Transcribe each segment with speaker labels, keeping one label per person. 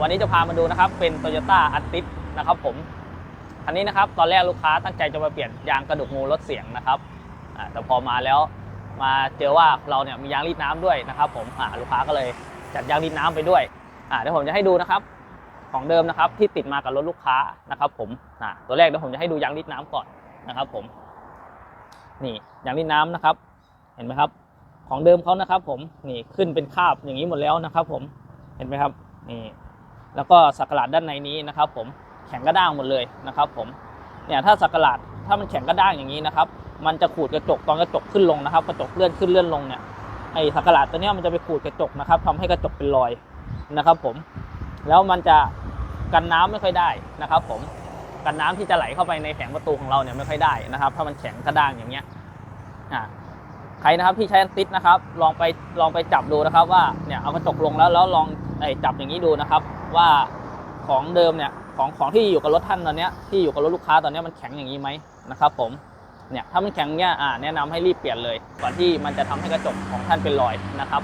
Speaker 1: วันนี้จะพามาดูนะครับเป็น Toyota a r t i s นะครับผมอันนี้นะครับตอนแรกลูกค้าตั้งใจจะมาเปลี่ยนยางกระดูกงูลดเสียงนะครับแต่พอมาแล้วมาเจอว่าเราเนี่ยมียางรีดน้ำด้วยนะครับ ผมลูกค้าก็เลยจัดยางรีดน้ำไปด้วยเดี๋ยวผมจะให้ดูนะครับของเดิมนะครับที่ติดมากับรถลูกค้านะครับ ผมตัวแรกเดี๋ยวผมจะให้ดูยางรีดน้ำก่อนนะครับ ผม นี่ยางรีดน้ำนะครับ เห็นไหมครับ ของเดิมเขานะครับ ผมนี่ขึ้นเป็นคาบอย่างนี้หมดแล้วนะครับ ผมเห็นไหมครับนี่ แล้วก็สักหลาดด้านในนี้นะครับ ผมแข็งกระด้างหมดเลยนะครับ ผมเนี่ยถ้าสักหลาดถ้ามันแข็งกระด้างอย่างนี้นะครับ มันจะขูดกระจกตอนกระจกขึ้นลงนะครับ กระจกเลื่อนขึ้นเลื่อนลงเนี่ยไอ้สักหลาดตัวนี้มันจะไปขูดกระจกนะครับทำให้กระจกเป็นรอยนะครับ ผมแล้วมันจะกันน้ำไม่ค่อยได้นะครับ ผมกันน้ำที่จะไหลเข้าไปในแผงประตูของเราเนี่ยไม่ค่อยได้นะครับ ถ้ามันแข็งกระด้างอย่างเงี้ยอ่าใครนะครับที่ใช้อันติดนะครับ ลองไปลองไปจับดูนะครับ ว่าเนี่ยเอากระจกลงแล้วแล้วลอง ไอ้จับอย่างนี้ดูนะครับ ว่าของเดิมเนี่ยของของที่อยู่กับรถท่านตอนเนี้ยที่อยู่กับรถลูกค้าตอนนี้มันแข็งอย่างนี้ไหมนะครับ ผมเนี่ยถ้ามันแข็งเนี่ยอ่าแนะนำให้รีบเปลี่ยนเลยก่อนที่มันจะทำให้กระจกของท่านเป็นรอยนะครับ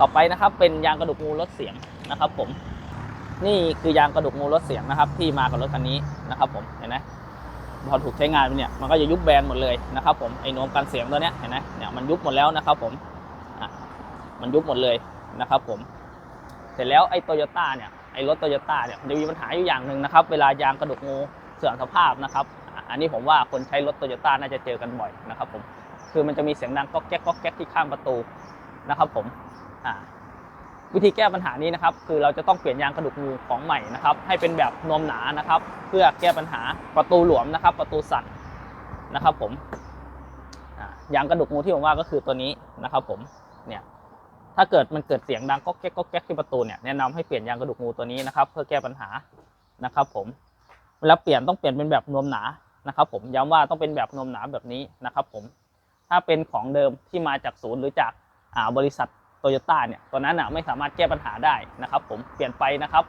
Speaker 1: ต่อไปนะครับเป็นยางกระดูกงูลดเสียงนะครับ ผม นี่คือยางกระดูกงูลดเสียงนะครับ ที่มากับรถคันนี้นะครับ ผมเห็นไหมพอถูกใช้งานไปเนี่ยมันก็จะยุบแบนหมดเลยนะครับ ผมไอ้นวมกันเสียงตัวเนี้ยเห็นไหมเนี่ยมันยุบหมดแล้วนะครับ ผมอะมันยุบหมดเลยนะครับ ผม เสร็จแล้วไอ้โตโยต้าเนี่ยไอ้รถโตโยต้าเนี่ยมันจะมีปัญหาอยู่อย่างหนึ่งนะครับ เวลายางกระดูกงูเสื่อมสภาพนะครับ อันนี้ผมว่าคนใช้รถโตโยต้าน่าจะเจอกันบ่อยนะครับผมคือมันจะมีเสียงดังก๊อกแก๊กก๊อกแก๊กที่ข้างประตูนะครับผมอ่าวิธีแก้ปัญหานี้นะครับ คือเราจะต้องเปลี่ยนยางกระดูกงูของใหม่นะครับ ให้เป็นแบบนวมหนานะครับ เพื่อแก้ปัญหาประตูหลวมนะครับ ประตูสั่นนะครับ ผมอ่ายางกระดูกงูที่ผมว่าก็คือตัวนี้นะครับ ผมเนี่ย ถ้าเกิดมันเกิดเสียงดังก็แก๊กก็แก๊กที่ประตูเนี่ยแนะนำให้เปลี่ยนยางกระดูกงูตัวนี้นะครับเพื่อแก้ปัญหานะครับผมเวลาเปลี่ยนต้องเปลี่ยนเป็นแบบนวมหนานะครับผมย้ำว่าต้องเป็นแบบนวมหนาแบบนี้นะครับผมถ้าเป็นของเดิมที่มาจากศูนย์หรือจากบริษัทโตโยต้าเนี่ยตัวนั้นไม่สามารถแก้ปัญหาได้นะครับผมเปลี่ยนไปนะครับ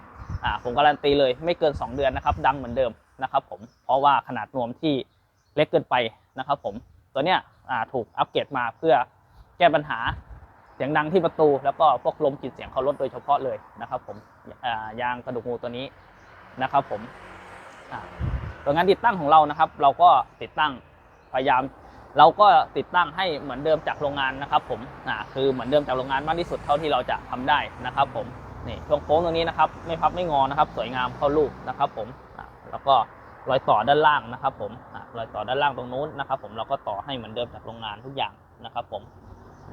Speaker 1: ผมการันตีเลยไม่เกิน 2 เดือนนะครับดังเหมือนเดิมนะครับผมเพราะว่าขนาดนวมที่เล็กเกินไปนะครับผมตัวเนี้ยถูกอัปเกรดมาเพื่อแก้ปัญหา เสียงดังที่ประตูแล้วก็พวกลมกลิ่นเสียงเขาลดโดยเฉพาะเลยนะครับผมยางกระดูกงูตัวนี้นะครับผมตัวงานติดตั้งของเรานะครับ เราก็ติดตั้งพยายาม เราก็ติดตั้งให้เหมือนเดิมจากโรงงานนะครับ ผมคือเหมือนเดิมจากโรงงานมากที่สุดเท่าที่เราจะทำได้นะครับผมนี่ช่วงโค้งตรงนี้นะครับไม่พับไม่งอนะครับ สวยงามเข้าลูกนะครับผมแล้วก็รอยต่อด้านล่างนะครับ ผมรอยต่อด้านล่างตรงนู้นนะครับ ผมเราก็ต่อให้เหมือนเดิมจากโรงงานทุกอย่างนะครับ ผม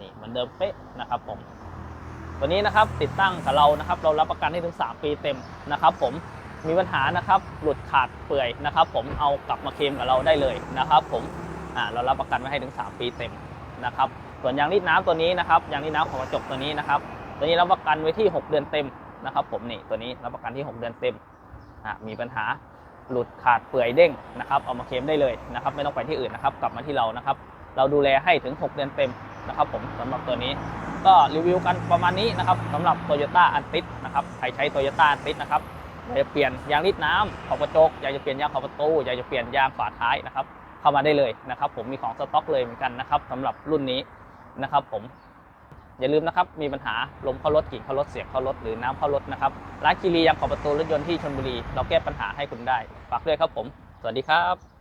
Speaker 1: นี่เหมือนเดิมเป๊ะนะครับผมตัวนี้นะครับติดตั้งกับเรานะครับ เรารับประกันให้ถึง 3 ปีเต็มนะครับ ผมมีปัญหานะครับหลุดขาดเปื่อยนะครับ ผมเอากลับมาเคลมกับเราได้เลยนะครับ ผมอ่าเรารับประกันไว้ให้ถึง 3 ปีเต็มนะครับ ส่วนยางรีดน้ำตัวนี้นะครับยางรีดน้ำของกระจกตัวนี้นะครับ ตัวนี้รับประกันไว้ที่ 6 เดือนเต็มนะครับ ผมนี่ตัวนี้รับประกันที่ 6 เดือนเต็มอ่ามีปัญหาหลุดขาดเปื่อยเด้งนะครับ เอามาเคลมได้เลยนะครับ ไม่ต้องไปที่อื่นนะครับ กลับมาที่เรานะครับ เราดูแลให้ถึง 6 เดือนเต็ม นะครับผมสำหรับตัวนี้ก็รีวิวกันประมาณนี้นะครับสำหรับ Toyota a n t i s นะครับใครใช้ Toyota a n t i s นะครับอยากจะเปลี่ยนยางรีดน้ำขอบกระจกอยากจะเปลี่ยนยางขอบประตูอยากจะเปลี่ยนยางฝาท้ายนะครับเข้ามาได้เลยนะครับ ผมมีของสต็อกเลยเหมือนกันนะครับสำหรับรุ่นนี้นะครับ ผมอย่าลืมนะครับ มีปัญหาลมเข้ารถกิ่งเข้ารถเสียงเข้ารถหรือน้ำเข้ารถนะครับร้านคีรียางขอบประตูรถยนต์ที่ชลบุรี เราแก้ปัญหาให้คุณได้ฝากด้วยครับผม สวัสดีครับ